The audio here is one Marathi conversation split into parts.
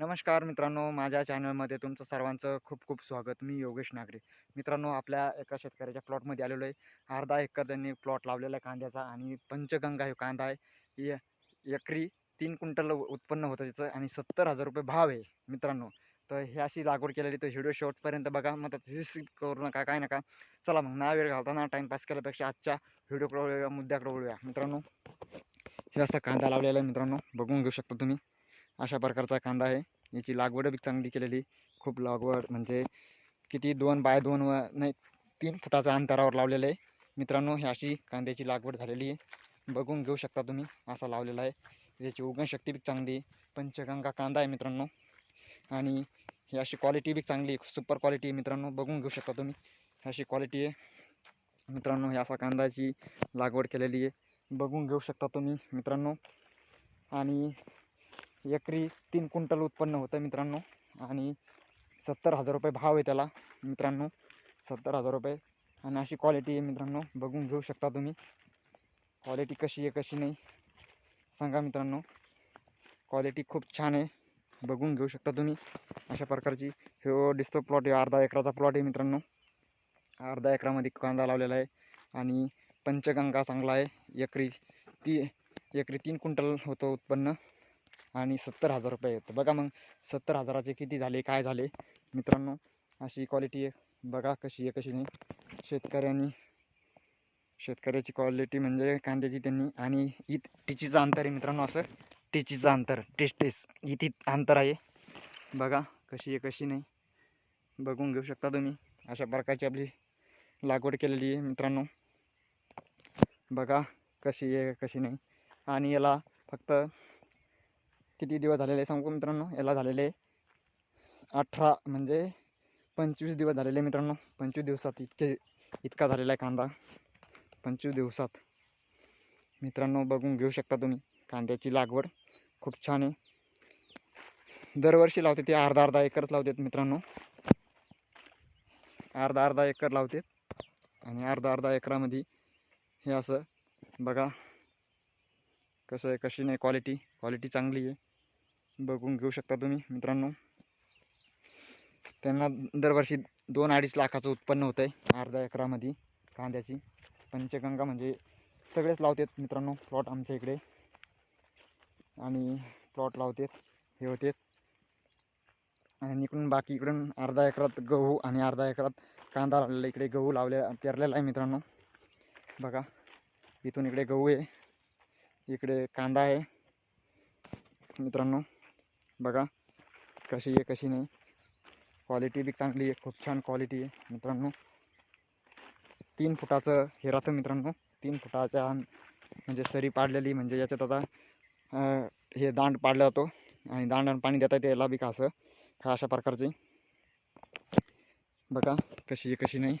नमस्कार मित्रांनो माझ्या चॅनलमध्ये तुमचं सर्वांचं खूप खूप स्वागत. मी योगेश नागरे. मित्रांनो आपल्या एका शेतकऱ्याच्या प्लॉटमध्ये आलेलो आहे. अर्धा एकर त्यांनी प्लॉट लावलेला आहे कांद्याचा आणि पंचगंगा हे कांदा आहे. य एकरी तीन क्विंटल उत्पन्न होतं त्याचं आणि सत्तर हजार रुपये भाव आहे मित्रांनो. तर हे अशी लागवड केलेली तर व्हिडिओ शेवटपर्यंत बघा. मग त्यात करू नका काय नका. चला मग ना वेळ घालताना टाईमपास केल्यापेक्षा आजच्या व्हिडिओकडे मुद्द्याकडे वळूया. मित्रांनो हे असा कांदा लावलेला आहे मित्रांनो. बघून घेऊ शकता तुम्ही. अशा प्रकारचा कांदा आहे. याची लागवड बी चांगली केलेली. खूप लागवड म्हणजे किती दोन बाय दोन व नाही तीन फुटाच्या अंतरावर लावलेलं आहे. मित्रांनो ही अशी कांद्याची लागवड झालेली आहे. बघून घेऊ शकता तुम्ही असा लावलेला आहे. त्याची उगणशक्ती बी चांगली पंचगंगा कांदा आहे मित्रांनो. आणि ही अशी क्वालिटी बी चांगली सुपर क्वालिटी आहे मित्रांनो. बघून घेऊ शकता तुम्ही. अशी क्वालिटी आहे. मित्रांनो ही असा कांद्याची लागवड केलेली आहे. बघून घेऊ शकता तुम्ही मित्रांनो. आणि एकरी तीन क्विंटल उत्पन्न होतं मित्रांनो. आणि सत्तर हजार रुपये भाव आहे त्याला मित्रांनो. सत्तर हजार रुपये. आणि अशी क्वालिटी आहे मित्रांनो. बघून घेऊ शकता तुम्ही. क्वालिटी कशी आहे कशी नाही सांगा मित्रांनो. क्वालिटी खूप छान आहे. बघून घेऊ शकता तुम्ही. अशा प्रकारची ह्यो दिसतो प्लॉट आहे. अर्धा एकराचा प्लॉट आहे मित्रांनो. अर्धा एकरामध्ये कांदा लावलेला आहे. आणि पंचगंगा चांगला आहे. एकरी ती एकरी तीन क्विंटल होतं उत्पन्न. आणि सत्तर हजार रुपये येतं. बघा मग सत्तर हजाराचे किती झाले काय झाले? मित्रांनो अशी क्वालिटी आहे. बघा कशी आहे कशी नाही. शेतकऱ्यांनी शेतकऱ्याची क्वालिटी म्हणजे कांद्याची त्यांनी आणि इत टिचीचं अंतर आहे मित्रांनो असं. टिचीचं अंतर टेस टेस इथे अंतर आहे. बघा कशी आहे कशी नाही. बघून घेऊ शकता तुम्ही. अशा प्रकारची आपली लागवड केलेली आहे मित्रांनो. बघा कशी आहे कशी नाही. आणि याला फक्त किती दिवस झालेले सांगू मित्रांनो? याला झालेले अठरा म्हणजे पंचवीस दिवस झालेले मित्रांनो. पंचवीस दिवसात इतके इतका झालेला आहे कांदा. पंचवीस दिवसात. मित्रांनो बघून घेऊ शकता तुम्ही. कांद्याची लागवड खूप छान आहे. दरवर्षी लावते ते अर्धा अर्धा एकरच लावतात मित्रांनो. अर्धा अर्धा एकर लावतात. आणि अर्धा अर्धा एकरामध्ये हे असं बघा. कसं आहे कशी नाही क्वालिटी क्वालिटी चांगली आहे. बघून घेऊ शकता तुम्ही मित्रांनो. त्यांना दरवर्षी दोन अडीच लाखाचं उत्पन्न होतं आहे अर्धा एकरामध्ये कांद्याची. पंचगंगा म्हणजे सगळेच लावतात मित्रांनो प्लॉट आमच्या इकडे. आणि प्लॉट लावतात हे होते आणि इकडून बाकी इकडून अर्धा एकरात गहू आणि अर्धा एकरात कांदा लावलेला इकडे गहू लावले पेरलेला आहे मित्रांनो. बघा इथून इकडे गहू आहे इकडे कांदा आहे. मित्रांनो बघा कशी आहे कशी नाही. क्वालिटी बी चांगली आहे खूप छान क्वालिटी आहे मित्रांनो. तीन फुटाचं हे राहतं मित्रांनो. तीन फुटाच्या म्हणजे सरी पाडलेली म्हणजे याच्यात आता हे दांड पाडला जातो. आणि दांड पाणी देता येते याला बी का असं अशा प्रकारचे. बघा कशी आहे कशी नाही.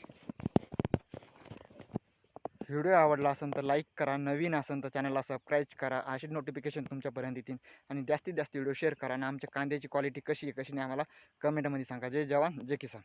व्हिडिओ आवडला असेल तर लाईक करा नवीन असेल तर चॅनलला सबस्क्राईब करा. असे नोटिफिकेशन तुमच्यापर्यंत येतील. आणि जास्तीत जास्त व्हिडिओ शेअर करा. आणि आमच्या कांद्याची क्वालिटी कशी आहे कशी नाही आम्हाला कमेंटमध्ये सांगा. जय जवान जय किसान.